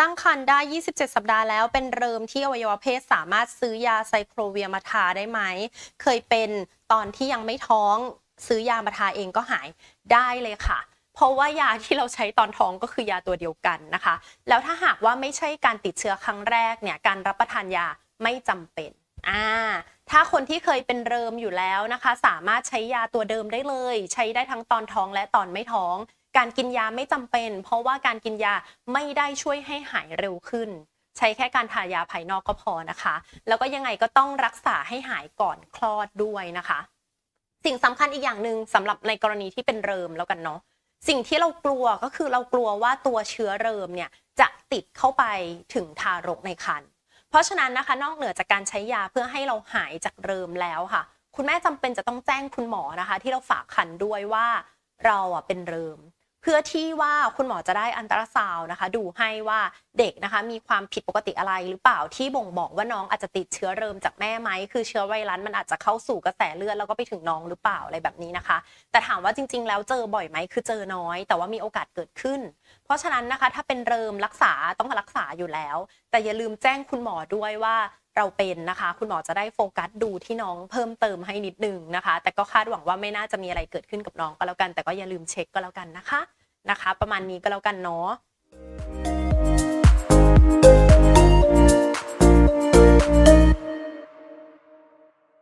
ตั้งครรภ์ได้ 27 สัปดาห์แล้ว เป็นเริมที่อวัยวะเพศสามารถซื้อยาไซโครเวียมาทาได้ไหม เคยเป็นตอนที่ยังไม่ท้องซื้อยามาทาเองก็หายได้เลยค่ะ เพราะว่ายาที่เราใช้ตอนท้องก็คือยาตัวเดียวกันนะคะ แล้วถ้าหากว่าไม่ใช่การติดเชื้อครั้งแรกเนี่ยการรับประทานยาไม่จำเป็นอ่าถ้าคนที่เคยเป็นเริมอยู่แล้วนะคะ สามารถใช้ยาตัวเดิมได้เลย ใช้ได้ทั้งตอนท้องและตอนไม่ท้อง การกินยาไม่จำเป็น เพราะว่าการกินยาไม่ได้ช่วยให้หายเร็วขึ้น ใช้แค่การทายาภายนอกก็พอนะคะ แล้วก็ยังไงก็ต้องรักษาให้หายก่อนคลอดด้วยนะคะ สิ่งสำคัญอีกอย่างหนึ่งสำหรับในกรณีที่เป็นเริมแล้วกันเนาะสิ่งที่เรากลัวก็คือเรากลัวว่าตัวเชื้อเริมเนี่ยจะติดเข้าไปถึงทารกในครรภ์เพราะฉะนั้นนะคะนอกเหนือจากการใช้ยาเพื่อให้เราหายจากเริมแล้วค่ะ คุณแม่จำเป็นจะต้องแจ้งคุณหมอนะคะ ที่เราฝากคันด้วยว่าเราอะเป็นเริม เพื่อที่ว่าคุณหมอจะได้อันตราซาวนะคะ ดูให้ว่าเด็กนะคะ มีความผิดปกติอะไรหรือเปล่าที่บ่งบอกว่าน้องอาจจะติดเชื้อเริมจากแม่ไหมคือเชื้อไวรัสมันอาจจะเข้าสู่กระแสเลือดแล้วก็ไปถึงน้องหรือเปล่าอะไรแบบนี้นะคะ แต่ถามว่าจริง ๆ แล้วเจอบ่อยไหมคือเจอน้อย แต่ว่ามีโอกาสเกิดขึ้น เพราะฉะนั้นนะคะถ้าเป็นเริมรักษาต้องรักษาอยู่แล้ว แต่อย่าลืมแจ้งคุณหมอด้วยว่าเราเป็นนะคะ คุณหมอจะได้โฟกัสดูที่น้องเพิ่มเติมให้นิดนึงนะคะ แต่ก็คาดหวังว่าไม่น่าจะมีอะไรเกิดขึ้นกับน้องก็แล้วกัน แต่ก็อย่าลืมเช็คก็แล้วกันนะคะนะคะ ประมาณนี้ก็แล้วกันเนาะ